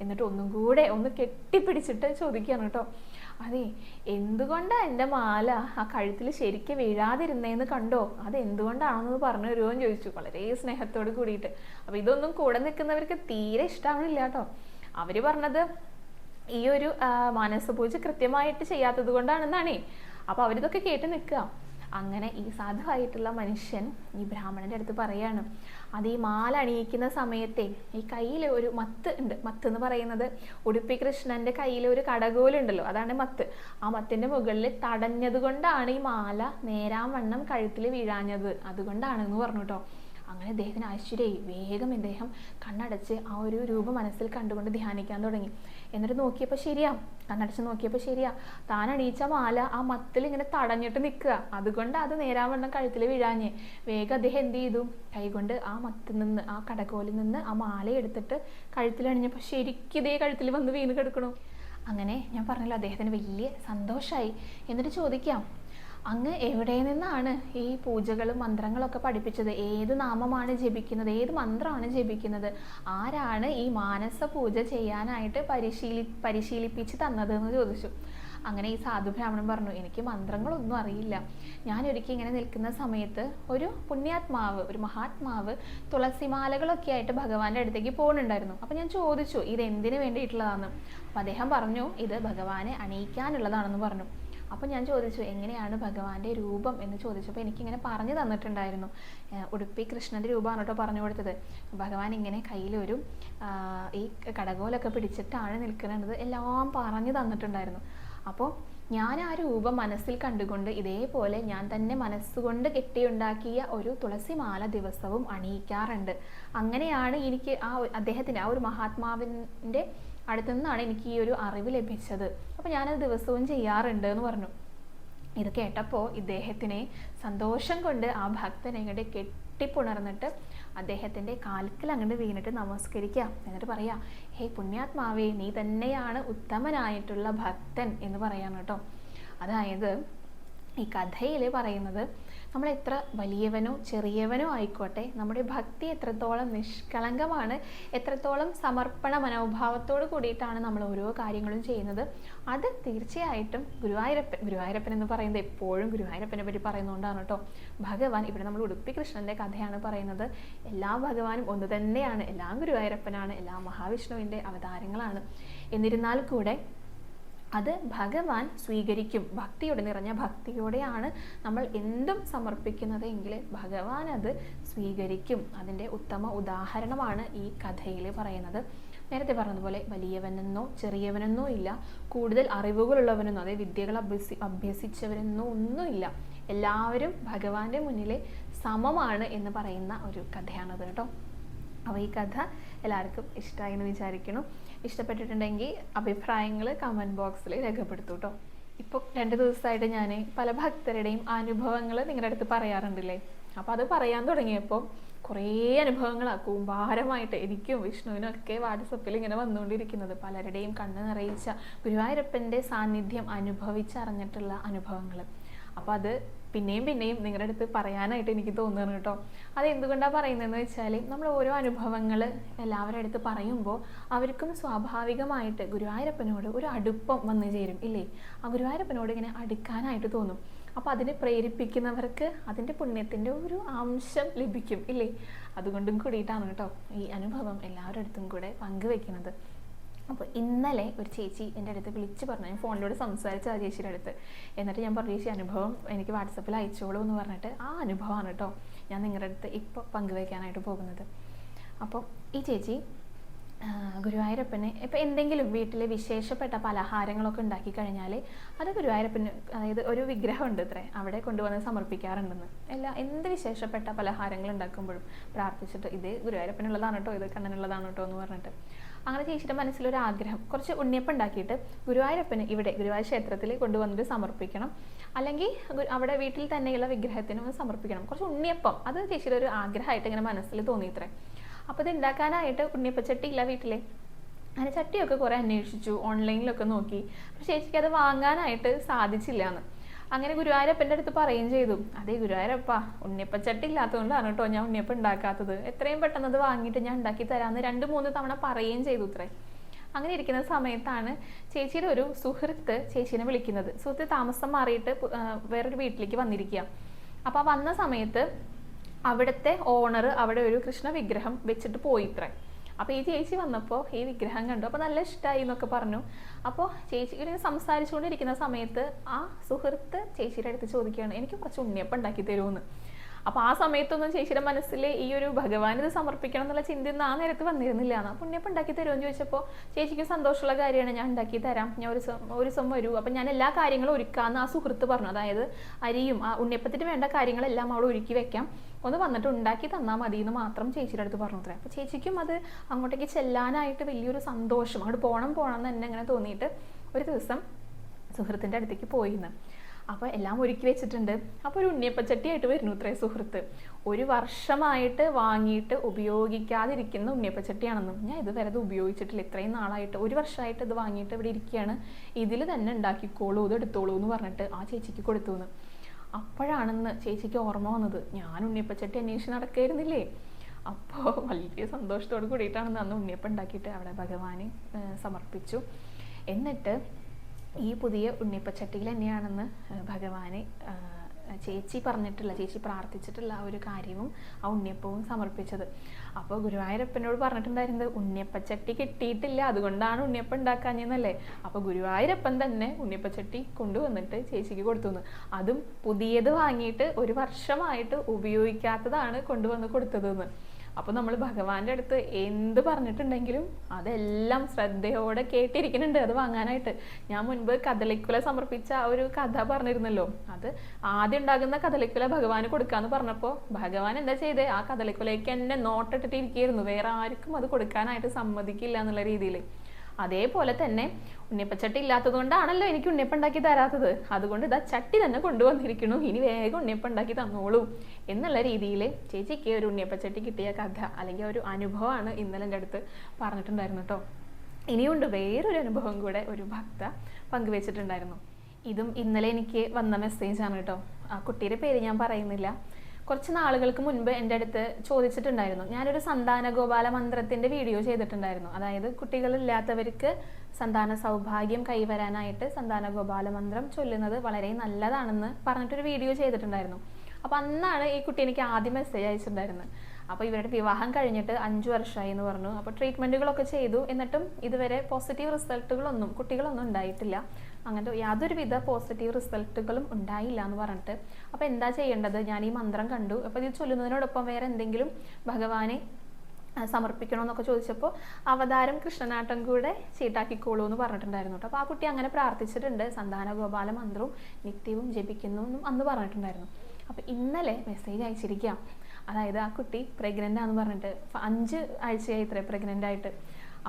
എന്നിട്ട് ഒന്നും കൂടെ ഒന്ന് കെട്ടിപ്പിടിച്ചിട്ട് ചോദിക്കുകയാണ് കേട്ടോ. അതെ എന്തുകൊണ്ടാണ് എന്റെ മാല ആ കഴുത്തിൽ ശരിക്കും വീഴാതിരുന്നേന്ന് കണ്ടോ? അത് എന്തുകൊണ്ടാണെന്ന് പറഞ്ഞു തരുമോ? എന്ന് ചോദിച്ചു. വളരെ സ്നേഹത്തോട് കൂടിയിട്ട്. അപ്പോൾ ഇതൊന്നും കൂടെ നിൽക്കുന്നവർക്ക് തീരെ ഇഷ്ടാവണില്ല കേട്ടോ. അവർ പറഞ്ഞത് ഈ ഒരു മാനസപൂജ കൃത്യമായിട്ട് ചെയ്യാത്തത് കൊണ്ടാണെന്നാണേ. അപ്പൊ അവരിതൊക്കെ കേട്ട് നിൽക്കുക. അങ്ങനെ ഈ സാധുവായിട്ടുള്ള മനുഷ്യൻ ഈ ബ്രാഹ്മണന്റെ അടുത്ത് പറയാണ് അത് ഈ മാല അണിയിക്കുന്ന സമയത്തെ ഈ കയ്യിൽ ഒരു മത്ത് ഉണ്ട്. മത്ത് എന്ന് പറയുന്നത് ഉടുപ്പി കൃഷ്ണന്റെ കയ്യിൽ ഒരു കടകോലുണ്ടല്ലോ. അതാണ് മത്ത്. ആ മത്തിന്റെ മുകളിൽ തടഞ്ഞത് കൊണ്ടാണ് ഈ മാല നേരാം വണ്ണം കഴുത്തിൽ വീഴാഞ്ഞത്. അതുകൊണ്ടാണെന്ന് പറഞ്ഞു കേട്ടോ അങ്ങനെ അദ്ദേഹത്തിന് ആശ്ചര്യമായി വേഗം ഇദ്ദേഹം കണ്ണടച്ച് ആ ഒരു രൂപം മനസ്സിൽ കണ്ടുകൊണ്ട് ധ്യാനിക്കാൻ തുടങ്ങി. എന്നിട്ട് നോക്കിയപ്പോൾ ശരിയാ. കണ്ണടച്ച് നോക്കിയപ്പോൾ ശരിയാ. താൻ അണിയിച്ച മാല ആ മത്തിൽ ഇങ്ങനെ തടഞ്ഞിട്ട് നിൽക്കുക. അതുകൊണ്ട് അത് നേരാവണ്ണം കഴുത്തിൽ വീഴാഞ്ഞ്. വേഗം അദ്ദേഹം എന്ത് ചെയ്തു? കൈകൊണ്ട് ആ മത്തിൽ നിന്ന് ആ കടകോലിൽ നിന്ന് ആ മാല എടുത്തിട്ട് കഴുത്തിൽ അണിഞ്ഞപ്പോൾ ശരിക്കും ഇതേ കഴുത്തിൽ വന്ന് വീണ് കിടക്കണു. അങ്ങനെ ഞാൻ പറഞ്ഞല്ലോ അദ്ദേഹത്തിന് വലിയ സന്തോഷമായി എന്നിട്ട് ചോദിക്കാം അങ്ങ് എവിടെ നിന്നാണ് ഈ പൂജകളും മന്ത്രങ്ങളൊക്കെ പഠിപ്പിച്ചത്? ഏത് നാമമാണ് ജപിക്കുന്നത്? ഏത് മന്ത്രമാണ് ജപിക്കുന്നത്? ആരാണ് ഈ മാനസ പൂജ ചെയ്യാനായിട്ട് പരിശീലി പരിശീലിപ്പിച്ച് തന്നത് എന്ന് ചോദിച്ചു. അങ്ങനെ ഈ സാധു ബ്രാഹ്മണൻ പറഞ്ഞു എനിക്ക് മന്ത്രങ്ങളൊന്നും അറിയില്ല. ഞാൻ ഒരിക്കൽ ഇങ്ങനെ നിൽക്കുന്ന സമയത്ത് ഒരു പുണ്യാത്മാവ് ഒരു മഹാത്മാവ് തുളസിമാലകളൊക്കെ ആയിട്ട് ഭഗവാന്റെ അടുത്തേക്ക് പോകുന്നുണ്ടായിരുന്നു അപ്പം ഞാൻ ചോദിച്ചു ഇത് എന്തിനു വേണ്ടിയിട്ടുള്ളതാണ് അപ്പം അദ്ദേഹം പറഞ്ഞു ഇത് ഭഗവാനെ അണിയിക്കാനുള്ളതാണെന്ന് പറഞ്ഞു. അപ്പം ഞാൻ ചോദിച്ചു എങ്ങനെയാണ് ഭഗവാന്റെ രൂപം? എന്ന് ചോദിച്ചപ്പോൾ എനിക്കിങ്ങനെ പറഞ്ഞു തന്നിട്ടുണ്ടായിരുന്നു. ഉടുപ്പി കൃഷ്ണന്റെ രൂപമാണ് കേട്ടോ പറഞ്ഞു കൊടുത്തത്. ഭഗവാൻ ഇങ്ങനെ കയ്യിലൊരു ഈ കടകോലൊക്കെ പിടിച്ചിട്ടാണ് നിൽക്കുന്നത് എല്ലാം പറഞ്ഞു തന്നിട്ടുണ്ടായിരുന്നു. അപ്പോൾ ഞാൻ ആ രൂപം മനസ്സിൽ കണ്ടുകൊണ്ട് ഇതേപോലെ ഞാൻ തന്നെ മനസ്സുകൊണ്ട് കെട്ടിയുണ്ടാക്കിയ ഒരു തുളസിമാല ദിവസവും അണിയിക്കാറുണ്ട്. അങ്ങനെയാണ് എനിക്ക് ആ അദ്ദേഹത്തിന്റെ ആ ഒരു മഹാത്മാവിന്റെ അടുത്തു നിന്നാണ് എനിക്ക് ഈ ഒരു അറിവ് ലഭിച്ചത്. അപ്പോൾ ഞാനത് ദിവസവും ചെയ്യാറുണ്ട് എന്ന് പറഞ്ഞു. ഇത് കേട്ടപ്പോൾ ഇദ്ദേഹത്തിനെ സന്തോഷം കൊണ്ട് ആ ഭക്തൻ അങ്ങോട്ട് കെട്ടിപ്പുണർന്നിട്ട് അദ്ദേഹത്തിന്റെ കാൽക്കൽ അങ്ങോട്ട് വീണിട്ട് നമസ്കരിക്കുക എന്നിട്ട് പറയാ ഹേ പുണ്യാത്മാവേ നീ തന്നെയാണ് ഉത്തമനായിട്ടുള്ള ഭക്തൻ എന്ന് പറയാണ് കേട്ടോ. അതായത് ഈ കഥയിൽ പറയുന്നത് നമ്മൾ എത്ര വലിയവനോ ചെറിയവനോ ആയിക്കോട്ടെ നമ്മുടെ ഭക്തി എത്രത്തോളം നിഷ്കളങ്കമാണ് എത്രത്തോളം സമർപ്പണ മനോഭാവത്തോട് കൂടിയിട്ടാണ് നമ്മൾ ഓരോ കാര്യങ്ങളും ചെയ്യുന്നത് അത് തീർച്ചയായിട്ടും ഗുരുവായൂരപ്പൻ ഗുരുവായൂരപ്പൻ എന്ന് പറയുന്നത് എപ്പോഴും ഗുരുവായൂരപ്പനെ പറ്റി പറയുന്നതുകൊണ്ടാണ് കേട്ടോ. ഭഗവാൻ ഇവിടെ നമ്മൾ ഉടുപ്പി കൃഷ്ണന്റെ കഥയാണ് പറയുന്നത്. എല്ലാ ഭഗവാനും ഒന്ന് തന്നെയാണ് എല്ലാം ഗുരുവായൂരപ്പനാണ് എല്ലാം മഹാവിഷ്ണുവിന്റെ അവതാരങ്ങളാണ്. എന്നിരുന്നാൽ കൂടെ അത് ഭഗവാൻ സ്വീകരിക്കും. ഭക്തിയോടെ നിറഞ്ഞ ഭക്തിയോടെയാണ് നമ്മൾ എന്തും സമർപ്പിക്കുന്നത് എങ്കിൽ ഭഗവാൻ അത് സ്വീകരിക്കും. അതിന്റെ ഉത്തമ ഉദാഹരണമാണ് ഈ കഥയിൽ പറയുന്നത്. നേരത്തെ പറഞ്ഞതുപോലെ വലിയവനെന്നോ ചെറിയവനെന്നോ ഇല്ല. കൂടുതൽ അറിവുകളുള്ളവനെന്നോ അതായത് വിദ്യകൾ അഭ്യസി അഭ്യസിച്ചവരെന്നോ ഒന്നുമില്ല. എല്ലാവരും ഭഗവാന്റെ മുന്നിലെ സമമാണ് എന്ന് പറയുന്ന ഒരു കഥയാണത് കേട്ടോ. അപ്പോൾ ഈ കഥ എല്ലാവർക്കും ഇഷ്ടമായി എന്ന് വിചാരിക്കുന്നു. ഇഷ്ടപ്പെട്ടിട്ടുണ്ടെങ്കിൽ അഭിപ്രായങ്ങൾ കമന്റ് ബോക്സിൽ രേഖപ്പെടുത്തൂ കേട്ടോ ഇപ്പോൾ രണ്ട് ദിവസമായിട്ട് ഞാൻ പല ഭക്തരുടെയും അനുഭവങ്ങൾ നിങ്ങളുടെ അടുത്ത് പറയാറുണ്ടല്ലേ? അപ്പോൾ അത് പറയാൻ തുടങ്ങിയപ്പോൾ കുറേ അനുഭവങ്ങളാണ് കൂമ്പാരമായിട്ട് എനിക്കും വിഷ്ണുവിനും ഒക്കെ വാട്സപ്പിൽ ഇങ്ങനെ വന്നുകൊണ്ടിരിക്കുന്നത്. പലരുടെയും കണ്ണ് നിറയിച്ച ഗുരുവായൂരപ്പന്റെ സാന്നിധ്യം അനുഭവിച്ചറിഞ്ഞിട്ടുള്ള അനുഭവങ്ങൾ. അപ്പോൾ അത് പിന്നെയും പിന്നെയും നിങ്ങളുടെ അടുത്ത് പറയാനായിട്ട് എനിക്ക് തോന്നുന്നു കേട്ടോ. അത് എന്തുകൊണ്ടാണ് പറയുന്നതെന്ന് വെച്ചാൽ നമ്മൾ ഓരോ അനുഭവങ്ങൾ എല്ലാവരുടെ അടുത്ത് പറയുമ്പോൾ അവർക്കും സ്വാഭാവികമായിട്ട് ഗുരുവായൂരപ്പനോട് ഒരു അടുപ്പം വന്നു ചേരും ഇല്ലേ? ആ ഗുരുവായൂരപ്പനോട് ഇങ്ങനെ അടുക്കാനായിട്ട് തോന്നും. അപ്പോൾ അതിനെ പ്രേരിപ്പിക്കുന്നവർക്ക് അതിന്റെ പുണ്യത്തിന്റെ ഒരു അംശം ലഭിക്കും ഇല്ലേ? അതുകൊണ്ടും കൂടിയിട്ടാണ് കേട്ടോ ഈ അനുഭവം എല്ലാവരുടെ അടുത്തും കൂടെ പങ്കുവെക്കുന്നത്. അപ്പോൾ ഇന്നലെ ഒരു ചേച്ചി എന്റെ അടുത്ത് വിളിച്ച് പറഞ്ഞു. ഞാൻ ഫോണിലൂടെ സംസാരിച്ച ആ ചേച്ചിയുടെ അടുത്ത്. എന്നിട്ട് ഞാൻ പറഞ്ഞു ചേച്ചി അനുഭവം എനിക്ക് വാട്സപ്പിൽ അയച്ചോളൂ എന്ന് പറഞ്ഞിട്ട് ആ അനുഭവമാണ് കേട്ടോ ഞാൻ നിങ്ങളുടെ അടുത്ത് ഇപ്പോൾ പങ്കുവയ്ക്കാനായിട്ട് പോകുന്നത്. അപ്പോൾ ഈ ചേച്ചി ഗുരുവായൂരപ്പന് ഇപ്പോൾ എന്തെങ്കിലും വീട്ടിലെ വിശേഷപ്പെട്ട പലഹാരങ്ങളൊക്കെ ഉണ്ടാക്കി കഴിഞ്ഞാൽ അത് ഗുരുവായൂരപ്പന് അതായത് ഒരു വിഗ്രഹം ഉണ്ട് ഇത്രേ അവിടെ കൊണ്ടുവന്ന് സമർപ്പിക്കാറുണ്ടെന്ന്. എല്ലാ എന്ത് വിശേഷപ്പെട്ട പലഹാരങ്ങൾ ഉണ്ടാക്കുമ്പോഴും പ്രാർത്ഥിച്ചിട്ട് ഇത് ഗുരുവായൂരപ്പനുള്ളതാണ് കേട്ടോ ഇത് കണ്ണനുള്ളതാണ് കേട്ടോ എന്ന് പറഞ്ഞിട്ട്. അങ്ങനെ ചേച്ചിയുടെ മനസ്സിലൊരു ആഗ്രഹം കുറച്ച് ഉണ്ണിയപ്പം ഉണ്ടാക്കിയിട്ട് ഗുരുവായൂരപ്പന് ഇവിടെ ഗുരുവായൂർ ക്ഷേത്രത്തിൽ കൊണ്ടുവന്നിട്ട് സമർപ്പിക്കണം. അല്ലെങ്കിൽ അവിടെ വീട്ടിൽ തന്നെയുള്ള വിഗ്രഹത്തിന് സമർപ്പിക്കണം. കുറച്ച് ഉണ്ണിയപ്പം അത് ചേച്ചിയുടെ ഒരു ആഗ്രഹമായിട്ട് ഇങ്ങനെ മനസ്സിൽ തോന്നിയിത്രേ അപ്പോൾ ഇത് ഉണ്ടാക്കാനായിട്ട് ഉണ്ണിയപ്പച്ചട്ടി ഇല്ല വീട്ടിൽ അങ്ങനെ ചട്ടിയൊക്കെ കുറേ അന്വേഷിച്ചു ഓൺലൈനിലൊക്കെ നോക്കി. പക്ഷേ ചേച്ചിക്ക് അത് വാങ്ങാനായിട്ട് സാധിച്ചില്ല എന്ന് അങ്ങനെ ഗുരുവായൂരപ്പന്റെ അടുത്ത് പറയുകയും ചെയ്തു. അതേ ഗുരുവായൂരപ്പ ഉണ്ണിയപ്പച്ചട്ടി ഇല്ലാത്തതുകൊണ്ടാണ് കേട്ടോ ഞാൻ ഉണ്ണിയപ്പം ഉണ്ടാക്കാത്തത്. എത്രയും പെട്ടെന്ന് അത് വാങ്ങിയിട്ട് ഞാൻ ഉണ്ടാക്കി തരാമെന്ന് രണ്ട് മൂന്ന് തവണ പറയുകയും ചെയ്തു ഇത്രേ. അങ്ങനെ ഇരിക്കുന്ന സമയത്താണ് ചേച്ചിയുടെ ഒരു സുഹൃത്ത് ചേച്ചീനെ വിളിക്കുന്നത്. സുഹൃത്ത് താമസം മാറിയിട്ട് വേറൊരു വീട്ടിലേക്ക് വന്നിരിക്കുക. അപ്പോൾ വന്ന സമയത്ത് അവിടുത്തെ ഓണർ അവിടെ ഒരു കൃഷ്ണ വിഗ്രഹം വെച്ചിട്ട് പോയിത്രേ അപ്പോൾ ഈ ചേച്ചി വന്നപ്പോൾ ഈ വിഗ്രഹം കണ്ടു. അപ്പോൾ നല്ല ഇഷ്ടമായി എന്നൊക്കെ പറഞ്ഞു. അപ്പോൾ ചേച്ചി ഇങ്ങനെ സംസാരിച്ചുകൊണ്ടിരിക്കുന്ന സമയത്ത് ആ സുഹൃത്ത് ചേച്ചിയുടെ അടുത്ത് ചോദിക്കുകയാണ് എനിക്ക് കുറച്ച് ഉണ്ണിയപ്പം ഉണ്ടാക്കി തരുമെന്ന്? അപ്പോൾ ആ സമയത്തൊന്നും ചേച്ചിയുടെ മനസ്സിൽ ഈ ഒരു ഭഗവാൻ ഇത് സമർപ്പിക്കണം എന്നുള്ള ചിന്തയൊന്നും ആ നേരത്ത് വന്നിരുന്നില്ല. എന്ന് അപ്പോൾ ഉണ്ണിയപ്പം ഉണ്ടാക്കി തരുമെന്ന് ചോദിച്ചപ്പോൾ ചേച്ചിക്ക് സന്തോഷമുള്ള കാര്യമാണ്. ഞാൻ ഉണ്ടാക്കി തരാം. ഞാൻ ഒരു ഒരു ദിവസം വരൂ. അപ്പം ഞാൻ എല്ലാ കാര്യങ്ങളും ഒരുക്കാമെന്ന് ആ സുഹൃത്ത് പറഞ്ഞു. അതായത് അരിയും ആ ഉണ്ണിയപ്പത്തിന് വേണ്ട കാര്യങ്ങളെല്ലാം അവൾ ഒരുക്കി വെക്കാം. ഒന്ന് വന്നിട്ട് ഉണ്ടാക്കി തന്നാൽ മതി എന്ന് മാത്രം ചേച്ചിയുടെ അടുത്ത് പറഞ്ഞു അത്രേ. അപ്പോൾ ചേച്ചിക്കും അത് അങ്ങോട്ടേക്ക് ചെല്ലാനായിട്ട് വലിയൊരു സന്തോഷം. അങ്ങോട്ട് പോകണം പോകണം എന്ന് തന്നെ അങ്ങനെ തോന്നിയിട്ട് ഒരു ദിവസം സുഹൃത്തിന്റെ അടുത്തേക്ക് പോയിന്ന്. അപ്പോൾ എല്ലാം ഒരുക്കി വെച്ചിട്ടുണ്ട്. അപ്പോൾ ഒരു ഉണ്ണിയപ്പച്ചട്ടിയായിട്ട് വരുന്നു ഇത്രയും സുഹൃത്ത്. ഒരു വർഷമായിട്ട് വാങ്ങിയിട്ട് ഉപയോഗിക്കാതിരിക്കുന്ന ഉണ്ണിയപ്പച്ചട്ടിയാണെന്നും ഞാൻ ഇതുവരെ ഇത് ഉപയോഗിച്ചിട്ടില്ല. ഇത്രയും നാളായിട്ട് ഒരു വർഷമായിട്ട് ഇത് വാങ്ങിയിട്ട് ഇവിടെ ഇരിക്കുകയാണ്. ഇതിൽ തന്നെ ഉണ്ടാക്കിക്കോളൂ ഇത് എടുത്തോളൂ എന്ന് പറഞ്ഞിട്ട് ആ ചേച്ചിക്ക് കൊടുത്തു എന്ന് അപ്പോഴാണെന്ന് ചേച്ചിക്ക് ഓർമ്മ വന്നത്. ഞാൻ ഉണ്ണിയപ്പച്ചട്ടി അന്വേഷിച്ച് നടക്കായിരുന്നില്ലേ? അപ്പോൾ വലിയ സന്തോഷത്തോട് കൂടിയിട്ടാണ് അന്ന് ഉണ്ണിയപ്പം ഉണ്ടാക്കിയിട്ട് അവിടെ ഭഗവാന് സമർപ്പിച്ചു. എന്നിട്ട് ഈ പുതിയ ഉണ്ണിയപ്പച്ചട്ടിയിൽ തന്നെയാണെന്ന് ഭഗവാനെ ചേച്ചി പറഞ്ഞിട്ടുള്ള ചേച്ചി പ്രാർത്ഥിച്ചിട്ടുള്ള ആ ഒരു കാര്യവും ആ ഉണ്ണിയപ്പവും സമർപ്പിച്ചത്. അപ്പോൾ ഗുരുവായൂരപ്പനോട് പറഞ്ഞിട്ടുണ്ടായിരുന്നത് ഉണ്ണിയപ്പച്ചട്ടി കിട്ടിയിട്ടില്ല അതുകൊണ്ടാണ് ഉണ്ണിയപ്പം ഉണ്ടാക്കാഞ്ഞെന്നല്ലേ അപ്പോൾ ഗുരുവായൂരപ്പൻ തന്നെ ഉണ്ണിയപ്പച്ചട്ടി കൊണ്ടുവന്നിട്ട് ചേച്ചിക്ക് കൊടുത്തു അതും പുതിയത് വാങ്ങിയിട്ട് ഒരു വർഷമായിട്ട് ഉപയോഗിക്കാത്തതാണ് കൊണ്ടുവന്ന് കൊടുത്തതെന്ന്. അപ്പോൾ നമ്മൾ ഭഗവാന്റെ അടുത്ത് എന്ത് പറഞ്ഞിട്ടുണ്ടെങ്കിലും അതെല്ലാം ശ്രദ്ധയോടെ കേട്ടിരിക്കുന്നുണ്ട് അത് വാങ്ങാനായിട്ട്. ഞാൻ മുൻപ് കദളിക്കുല സമർപ്പിച്ച ഒരു കഥ പറഞ്ഞിരുന്നല്ലോ. അത് ആദ്യം ഉണ്ടാകുന്ന കദളിക്കുല ഭഗവാന് കൊടുക്കാന്ന് പറഞ്ഞപ്പോൾ ഭഗവാൻ എന്താ ചെയ്തേ? ആ കദളിക്കുലയ്ക്ക് എന്നെ നോട്ടിട്ടിട്ട് ഇരിക്കുകയായിരുന്നു വേറെ ആർക്കും അത് കൊടുക്കാനായിട്ട് സമ്മതിക്കില്ല എന്നുള്ള രീതിയിൽ അതേപോലെ തന്നെ ഉണ്ണിയപ്പച്ചട്ടി ഇല്ലാത്തത് കൊണ്ടാണല്ലോ എനിക്ക് ഉണ്ണിയപ്പം ഉണ്ടാക്കി തരാത്തത്. അതുകൊണ്ട് ഇതാ ചട്ടി തന്നെ കൊണ്ടുവന്നിരിക്കുന്നു. ഇനി വേഗം ഉണ്ണിയപ്പം ഉണ്ടാക്കി തന്നോളൂ എന്നുള്ള രീതിയിൽ ചേച്ചിക്ക് ഒരു ഉണ്ണിയപ്പച്ചട്ടി കിട്ടിയ കഥ അല്ലെങ്കിൽ ഒരു അനുഭവമാണ് ഇന്നലെ എന്റെ അടുത്ത് പറഞ്ഞിട്ടുണ്ടായിരുന്നു കേട്ടോ. ഇനിയുണ്ട് വേറൊരു അനുഭവം കൂടെ ഒരു ഭക്ത പങ്കുവച്ചിട്ടുണ്ടായിരുന്നു. ഇതും ഇന്നലെ എനിക്ക് വന്ന മെസ്സേജാണ് കേട്ടോ. ആ കുട്ടിയുടെ പേര് ഞാൻ പറയുന്നില്ല. കുറച്ച് നാളുകൾക്ക് മുൻപ് എന്റെ അടുത്ത് ചോദിച്ചിട്ടുണ്ടായിരുന്നു. ഞാനൊരു സന്താന ഗോപാല മന്ത്രത്തിന്റെ വീഡിയോ ചെയ്തിട്ടുണ്ടായിരുന്നു. അതായത് കുട്ടികളില്ലാത്തവർക്ക് സന്താന സൗഭാഗ്യം കൈവരാനായിട്ട് സന്താന ഗോപാല മന്ത്രം ചൊല്ലുന്നത് വളരെ നല്ലതാണെന്ന് പറഞ്ഞിട്ടൊരു വീഡിയോ ചെയ്തിട്ടുണ്ടായിരുന്നു. അപ്പോൾ അന്നാണ് ഈ കുട്ടി എനിക്ക് ആദ്യം മെസ്സേജ് അയച്ചിട്ടുണ്ടായിരുന്നത്. അപ്പോൾ ഇവരുടെ വിവാഹം കഴിഞ്ഞിട്ട് അഞ്ച് വർഷമായി എന്ന് പറഞ്ഞു. അപ്പോൾ ട്രീറ്റ്മെന്റുകളൊക്കെ ചെയ്തു. എന്നിട്ടും ഇതുവരെ പോസിറ്റീവ് റിസൾട്ടുകളൊന്നും കുട്ടികളൊന്നും ഉണ്ടായിട്ടില്ല. അങ്ങനത്തെ യാതൊരുവിധ പോസിറ്റീവ് റിസൾട്ടുകളും ഉണ്ടായില്ല എന്ന് പറഞ്ഞിട്ട്. അപ്പോൾ എന്താ ചെയ്യേണ്ടത്? ഞാൻ ഈ മന്ത്രം കണ്ടു. അപ്പോൾ ഇത് ചൊല്ലുന്നതിനോടൊപ്പം വേറെ എന്തെങ്കിലും ഭഗവാനെ സമർപ്പിക്കണമെന്നൊക്കെ ചോദിച്ചപ്പോൾ അവതാരം കൃഷ്ണനാട്ടം കൂടെ ചീട്ടാക്കിക്കോളൂ എന്ന് പറഞ്ഞിട്ടുണ്ടായിരുന്നു കേട്ടോ. അപ്പോൾ ആ കുട്ടി അങ്ങനെ പ്രാർത്ഥിച്ചിട്ടുണ്ട്. സന്താന ഗോപാല മന്ത്രവും നിത്യവും ജപിക്കുന്നു എന്നും അന്ന് പറഞ്ഞിട്ടുണ്ടായിരുന്നു. അപ്പോൾ ഇന്നലെ മെസ്സേജ് അയച്ചിരിക്കുക അതായത് ആ കുട്ടി പ്രഗ്നന്റ് ആണെന്ന് പറഞ്ഞിട്ട്. അഞ്ച് ആഴ്ചയായി ഇത്ര പ്രഗ്നന്റ് ആയിട്ട്.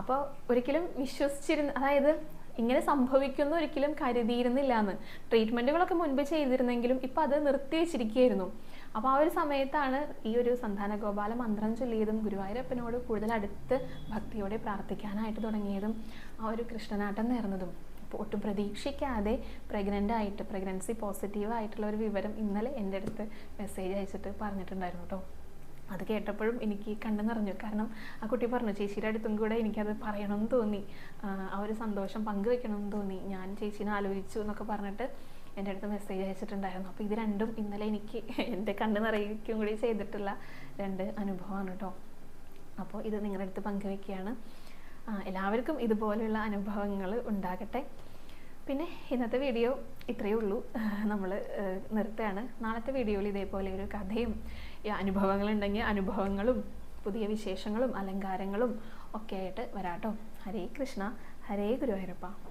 അപ്പോൾ ഒരിക്കലും വിശ്വസിച്ചിരുന്ന അതായത് ഇങ്ങനെ സംഭവിക്കുന്നു ഒരിക്കലും കരുതിയിരുന്നില്ല എന്ന് ട്രീറ്റ്മെന്റുകളൊക്കെ മുൻപ് ചെയ്തിരുന്നെങ്കിലും ഇപ്പം അത് നിർത്തി വെച്ചിരിക്കുകയായിരുന്നു. അപ്പോൾ ആ ഒരു സമയത്താണ് ഈ ഒരു സന്താന ഗോപാല മന്ത്രം ചൊല്ലിയതും ഗുരുവായൂരപ്പനോട് കൂടുതൽ അടുത്ത് ഭക്തിയോടെ പ്രാർത്ഥിക്കാനായിട്ട് തുടങ്ങിയതും ആ ഒരു കൃഷ്ണനാട്ടം നേർന്നതും. ഒട്ടും പ്രതീക്ഷിക്കാതെ പ്രഗ്നന്റ് ആയിട്ട് പ്രഗ്നൻസി പോസിറ്റീവ് ആയിട്ടുള്ള ഒരു വിവരം ഇന്നലെ എന്റെ അടുത്ത് മെസ്സേജ് അയച്ചിട്ട് പറഞ്ഞിട്ടുണ്ടായിരുന്നു കേട്ടോ അത് കേട്ടപ്പോഴും എനിക്ക് കണ്ണു നിറഞ്ഞു. കാരണം ആ കുട്ടി പറഞ്ഞു ചേച്ചിയുടെ അടുത്തും കൂടെ എനിക്കത് പറയണമെന്ന് തോന്നി. ആ, ഒരു സന്തോഷം പങ്കുവെക്കണമെന്ന് തോന്നി. ഞാൻ ചേച്ചീനെ ആലോചിച്ചു എന്നൊക്കെ പറഞ്ഞിട്ട് എന്റെ അടുത്ത് മെസ്സേജ് അയച്ചിട്ടുണ്ടായിരുന്നു. അപ്പോൾ ഇത് രണ്ടും ഇന്നലെ എനിക്ക് എന്റെ കണ്ണ് നിറയിക്കുകയും കൂടി ചെയ്തിട്ടുള്ള രണ്ട് അനുഭവമാണ് കേട്ടോ അപ്പോൾ ഇത് നിങ്ങളുടെ അടുത്ത് പങ്കുവെക്കുകയാണ്. എല്ലാവർക്കും ഇതുപോലെയുള്ള അനുഭവങ്ങൾ ഉണ്ടാകട്ടെ. പിന്നെ ഇന്നത്തെ വീഡിയോ ഇത്രയേ ഉള്ളൂ. നമ്മൾ നിർത്തുകയാണ്. നാളത്തെ വീഡിയോയിൽ ഇതേപോലെ ഒരു കഥയും അനുഭവങ്ങളുണ്ടെങ്കിൽ അനുഭവങ്ങളും പുതിയ വിശേഷങ്ങളും അലങ്കാരങ്ങളും ഒക്കെ ആയിട്ട് വരാട്ടോ. ഹരേ കൃഷ്ണ ഹരേ ഗുരുവായൂരപ്പ.